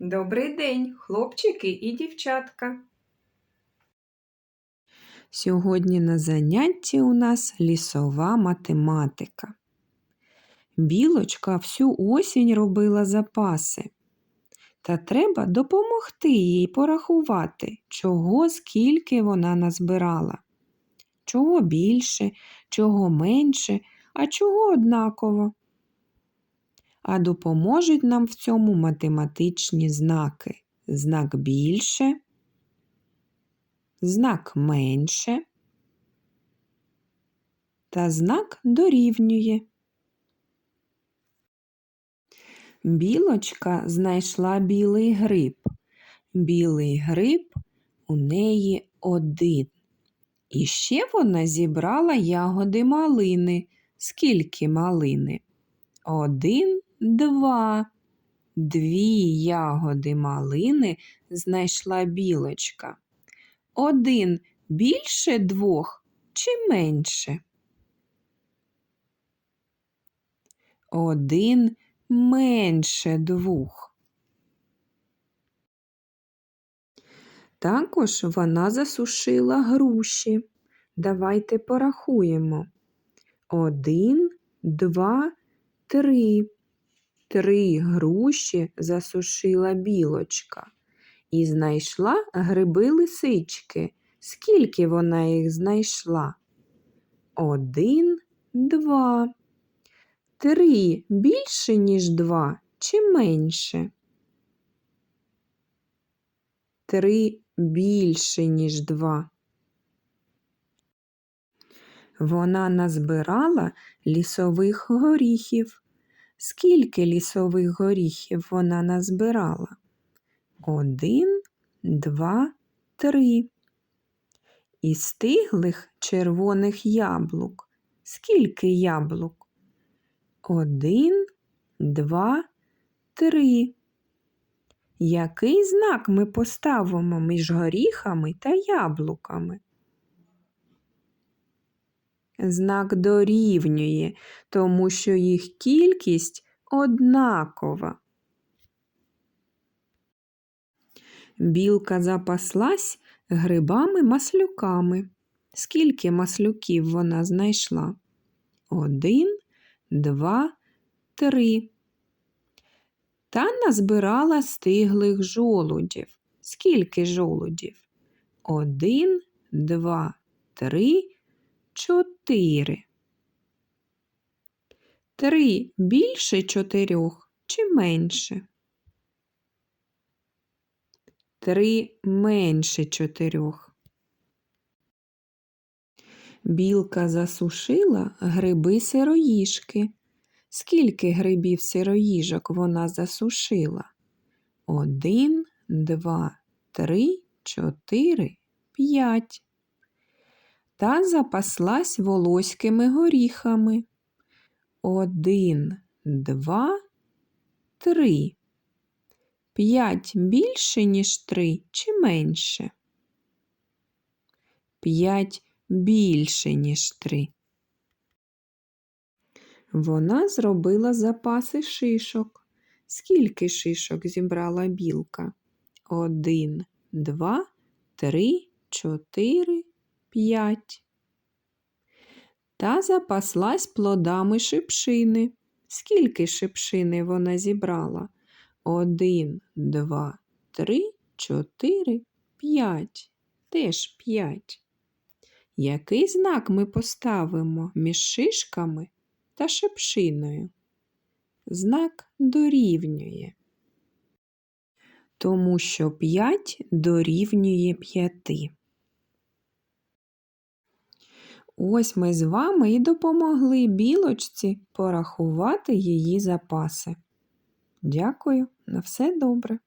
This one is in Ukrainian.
Добрий день, хлопчики і дівчатка. Сьогодні на занятті у нас лісова математика. Білочка всю осінь робила запаси. Та треба допомогти їй порахувати, чого скільки вона назбирала. Чого більше, чого менше, а чого однаково. А допоможуть нам в цьому математичні знаки. Знак більше, знак менше та знак дорівнює. Білочка знайшла білий гриб. Білий гриб у неї один. І ще вона зібрала ягоди малини. Скільки малини? Один, два. Дві ягоди малини знайшла білочка. Один більше двох чи менше? Один менше двох. Також вона засушила груші. Давайте порахуємо. Один, два, три. Три груші засушила білочка і знайшла гриби лисички. Скільки вона їх знайшла? Один, два. Три більше, ніж два, чи менше? Три більше, ніж два. Вона назбирала лісових горіхів. Скільки лісових горіхів вона назбирала? Один, два, три. І стиглих червоних яблук. Скільки яблук? Один, два, три. Який знак ми поставимо між горіхами та яблуками? Знак дорівнює, тому що їх кількість однакова. Білка запаслась грибами-маслюками. Скільки маслюків вона знайшла? Один, два, три. Та назбирала стиглих жолудів. Скільки жолудів? Один, два, три, чотири. Три більше чотирьох чи менше? Три менше чотирьох. Білка засушила гриби сироїжки. Скільки грибів сироїжок вона засушила? Один, два, три, чотири, п'ять. Та запаслась волоськими горіхами. Один, два, три. П'ять більше, ніж три, чи менше? П'ять більше, ніж три. Вона зробила запаси шишок. Скільки шишок зібрала білка? Один, два, три, чотири, п'ять. Та запаслась плодами шипшини. Скільки шипшини вона зібрала? Один, два, три, чотири, п'ять. Теж п'ять. Який знак ми поставимо між шишками та шипшиною? Знак дорівнює. Тому що 5 дорівнює 5. Ось ми з вами і допомогли білочці порахувати її запаси. Дякую, на все добре.